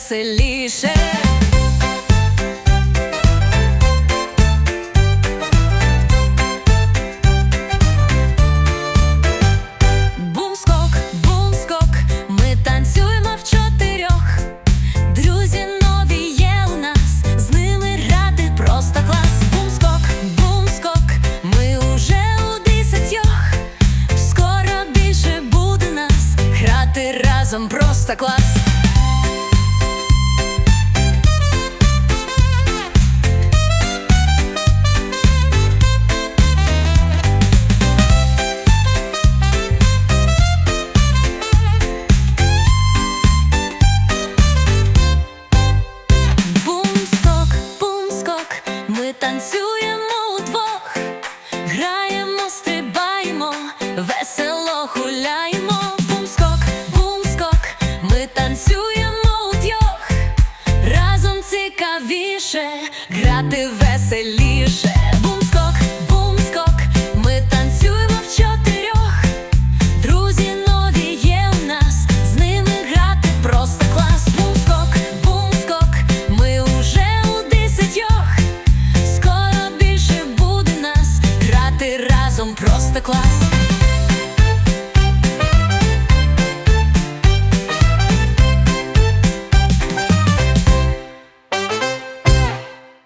веселіше. Бумскок, бумскок, ми танцюємо в чотирьох. Друзі нові є нас, з ними ради просто клас. Бумскок, бумскок, ми уже у десятьох. Скоро більше буде нас, грати разом просто клас. Танцюємо удвох, граємо, стрибаємо, весело гуляємо. Бум-скок, бум-скок, ми танцюємо удвох, разом цікавіше, грати веселіше. across the class.